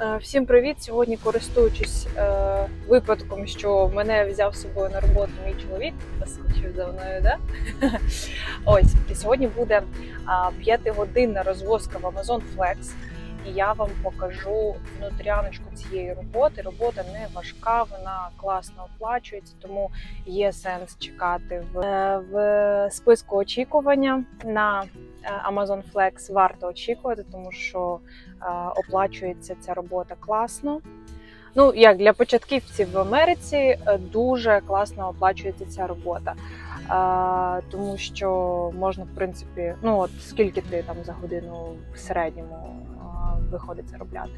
Е, Всім привіт! Сьогодні користуючись е, випадком, що мене взяв з собою на роботу мій чоловік, скучив за мною, да? Ось і сьогодні буде п'ятигодинна розвозка в Amazon Flex. І я вам покажу внутряночку цієї роботи. Робота не важка, вона класно оплачується, тому є сенс чекати в, е, в списку очікування на е, Amazon Flex. Варто очікувати, тому що е, оплачується ця робота класно. Ну, як для початківців в Америці дуже класно оплачується ця робота. Е, тому що можна, в принципі, ну от скільки ти там за годину в середньому виходить заробляти?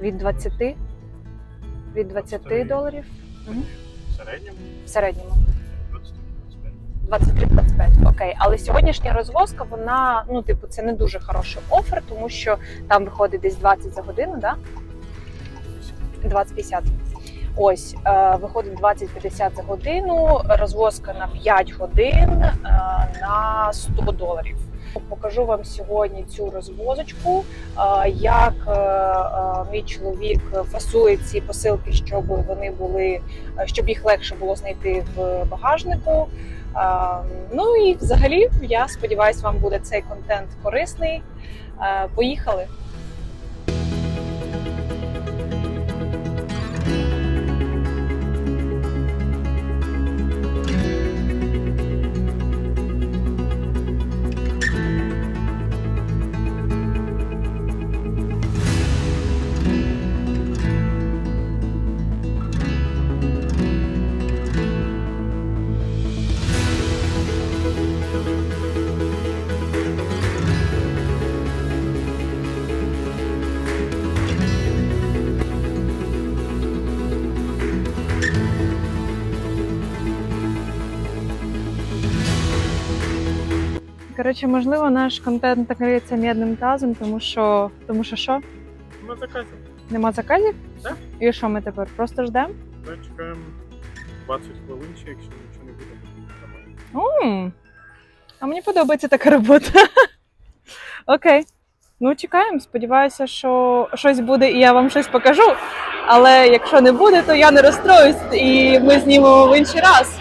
Від 20? Від 20 23. доларів Мгм. В середньому в середньому. 20-25. 23-25, окей. Але сьогоднішня розвозка, вона, ну, типу, це не дуже хороший офер, тому що там виходить десь 20 за годину, да? 20-50. Ось, е, виходить 20-50 за годину, розвозка на 5 годин е, на 100 доларів. Покажу вам сьогодні цю розвозочку, е, як мій чоловік фасує ці посилки, щоб вони були, щоб їх легше було знайти в багажнику. Ну і взагалі, я сподіваюся, вам буде цей контент корисний. Поїхали! Коротше, можливо, наш контент накриється мідним тазом, тому що тому що що? Ми заказів. Нема заказів? Так. І що ми тепер? Просто ждемо? Ми чекаємо 20 хвилин, чи якщо нічого не буде, то нормально. А мені подобається така робота. Окей. Ну, чекаємо. Сподіваюся, що щось буде і я вам щось покажу. Але якщо не буде, то я не розстроюсь і ми знімемо в інший раз.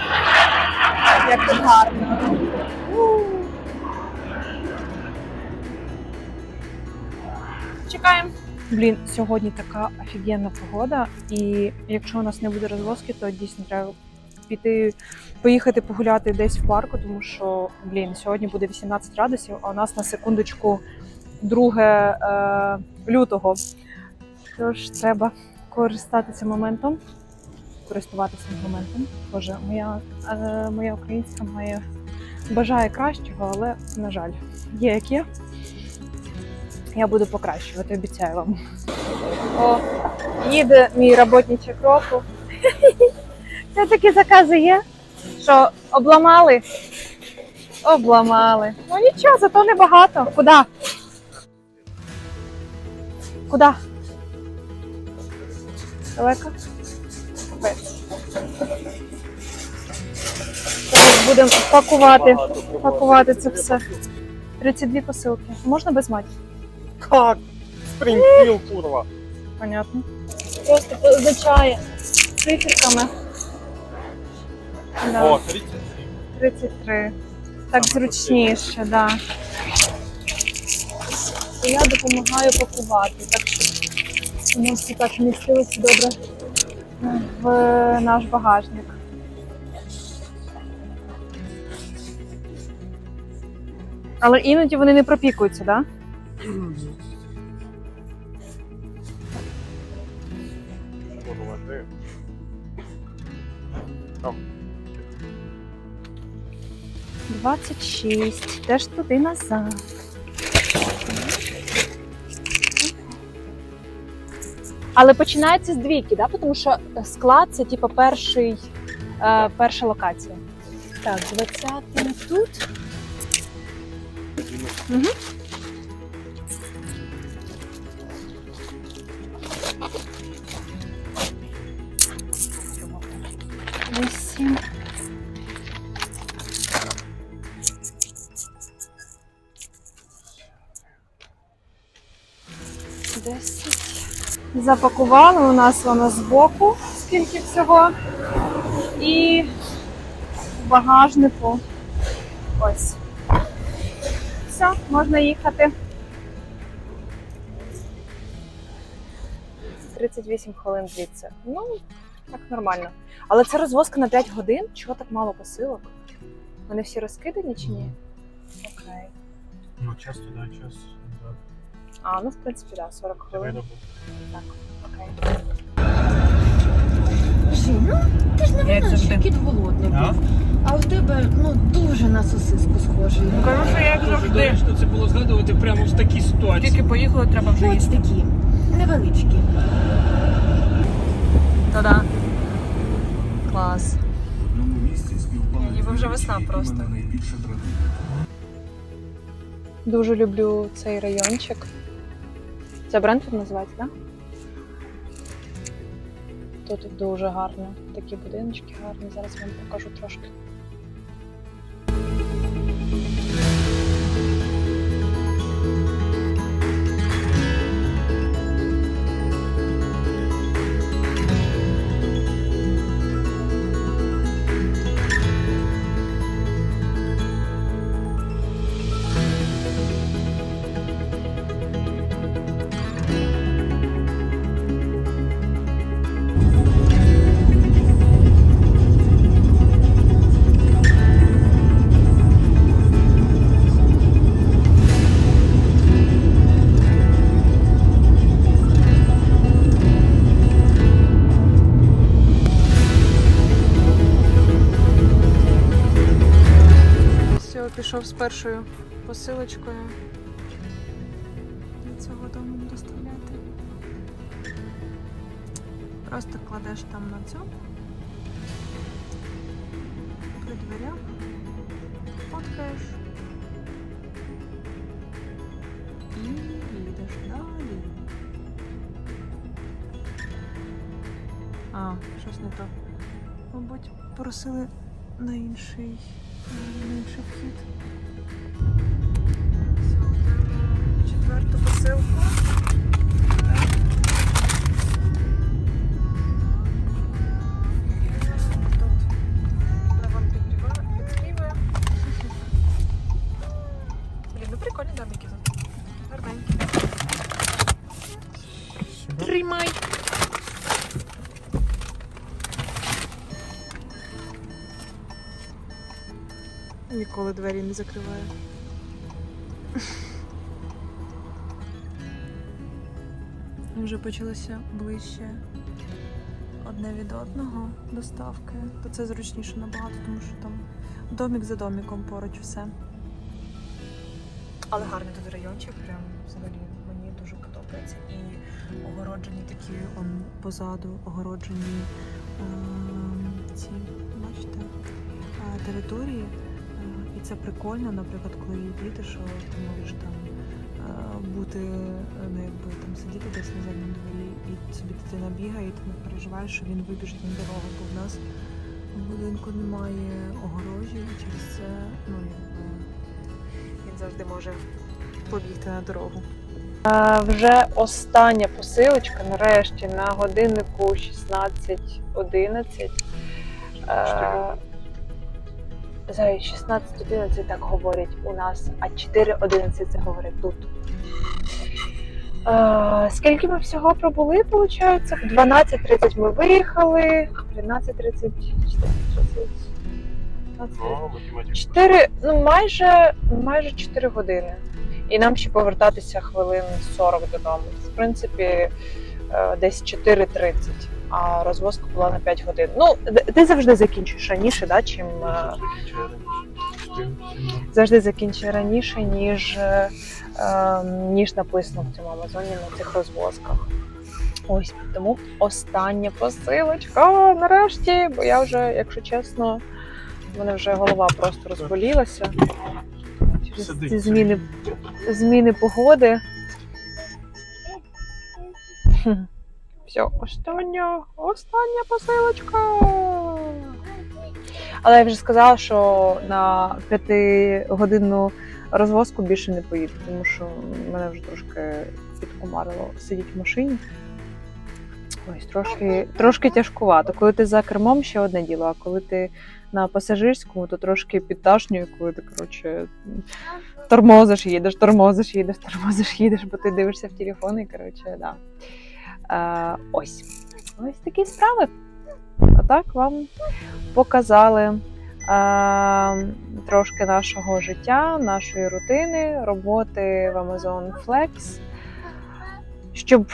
Як тут гарно. Чекаємо. Блін, сьогодні така офігенна погода, і якщо у нас не буде розвозки, то дійсно треба піти поїхати погуляти десь в парку, тому що блін, сьогодні буде 18 градусів, а у нас на секундочку 2 е, лютого. Тож треба користатися моментом, користуватися моментом. Боже, моя, е, моя українська має бажає кращого, але на жаль, є як є. Я буду покращувати, обіцяю вам. О, їде мій роботничок року. Це такі закази є, що обламали. Обламали. Ну нічого, зато небагато. Куди? Куди? Далеко? Зараз Будемо пакувати, пакувати це все. 32 посилки. Можна без матів? Как? Спринтфіл, курва. Понятно. Просто позначає циферками. Да. О, 30. 33. Так зручніше, так. Да. Я допомагаю пакувати, так що воно все так вмістилося добре в наш багажник. Але іноді вони не пропікуються, так? Да? Там. 26. Теж туди назад. Але починається з двійки, да? тому що склад це типу перший, е, перша локація. Так, 20 тут. Угу. Запакували у нас воно збоку, скільки всього. І в багажнику. Ось. Все, можна їхати. 38 хвилин звідси. Ну, так нормально. Але це розвозка на 5 годин? Чого так мало посилок? Вони всі розкидані чи ні? Окей. Ну, час туди, час назад. А, ну в принципі, так, да, 40 хвилин. Так, окей. Ну ти ж не винна, завжди. що кіт голодний А? був. А у тебе ну дуже на сосиску схожий. Кажу, що як Дуже доречно це було згадувати прямо в такій ситуації. Тільки поїхали, треба вже Ось їсти. такі невеличкі. Та-да. Клас. Одному місці співпали Ніби вже весна просто. найбільше дратують. Дуже люблю цей райончик. Це Брентфорд називається, так? Тут дуже гарно. Такі будиночки гарні. Зараз вам покажу трошки. Пішов з першою посилочкою. До цього дому доставляти. Просто кладеш там на цю. При дверях. Фоткаєш. І їдеш далі. А, щось не то. Мабуть, просили на інший, інший вхід. Четверту посилку. Ніколи двері не закриваю. Вже почалося ближче одне від одного доставки. То це зручніше набагато, тому що там домік за доміком поруч все. Але гарний тут райончик, прям взагалі мені дуже подобається. І огороджені такі он позаду, огороджені ем, ці, бачите, е, території. І це прикольно, наприклад, коли є діти, що ти можеш там е, бути, е, ну якби там сидіти десь на задньому дворі, і собі дитина бігає, і ти не переживаєш, що він вибіжить на дорогу, бо в нас в будинку немає огорожі, і через це ну якби він завжди може побігти на дорогу. Вже остання посилочка, нарешті, на годиннику 16.11. Зараз 16.11 так говорять у нас, а 4.11 це говорять тут. Е, скільки ми всього пробули, виходить? В 12.30 ми виїхали, 13.30, 14.30. О, математика. 4, ну майже, майже 4 години. І нам ще повертатися хвилин 40 додому. В принципі, е, десь 4.30, а розвозка була на 5 годин. Ну, ти завжди закінчуєш раніше, да, чим е, завжди закінчує раніше, ніж, е, е, ніж написано в цьому Амазоні на цих розвозках. Ось тому остання посилочка нарешті, бо я вже, якщо чесно, в мене вже голова просто розболілася. Через ці зміни, зміни погоди. Все, остання, остання посилочка. Але я вже сказала, що на п'ятигодинну розвозку більше не поїду, тому що мене вже трошки підкомарило сидіти в машині. Ось трошки, трошки тяжкувато. Коли ти за кермом, ще одне діло, а коли ти на пасажирському, то трошки підташнює, коли ти, коротше, тормозиш, їдеш, тормозиш, їдеш, тормозиш, їдеш, бо ти дивишся в телефон і, коротше, да. Е, ось. Ось такі справи. А так вам показали е, трошки нашого життя, нашої рутини, роботи в Amazon Flex. Щоб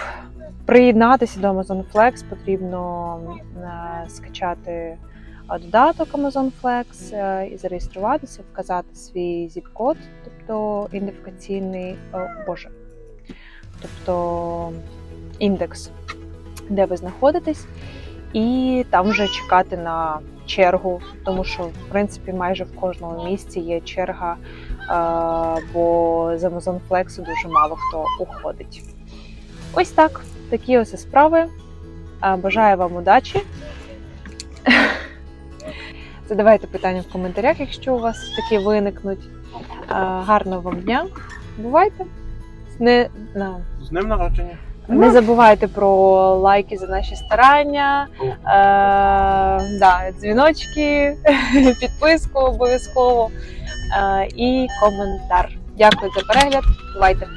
приєднатися до Amazon Flex, потрібно е, скачати додаток Amazon Flex і зареєструватися, вказати свій зіп-код, тобто ідентифікаційний, боже, тобто індекс, де ви знаходитесь, і там вже чекати на чергу, тому що в принципі майже в кожному місці є черга, е, бо з Amazon Flex дуже мало хто уходить. Ось так, такі ось справи. Е, Бажаю вам удачі. Задавайте питання в коментарях, якщо у вас такі виникнуть. Е, Гарного вам дня. Бувайте. Не, на, З днем народження. Не забувайте про лайки за наші старання, е, да, дзвіночки, підписку обов'язково е, і коментар. Дякую за перегляд. Бувайте!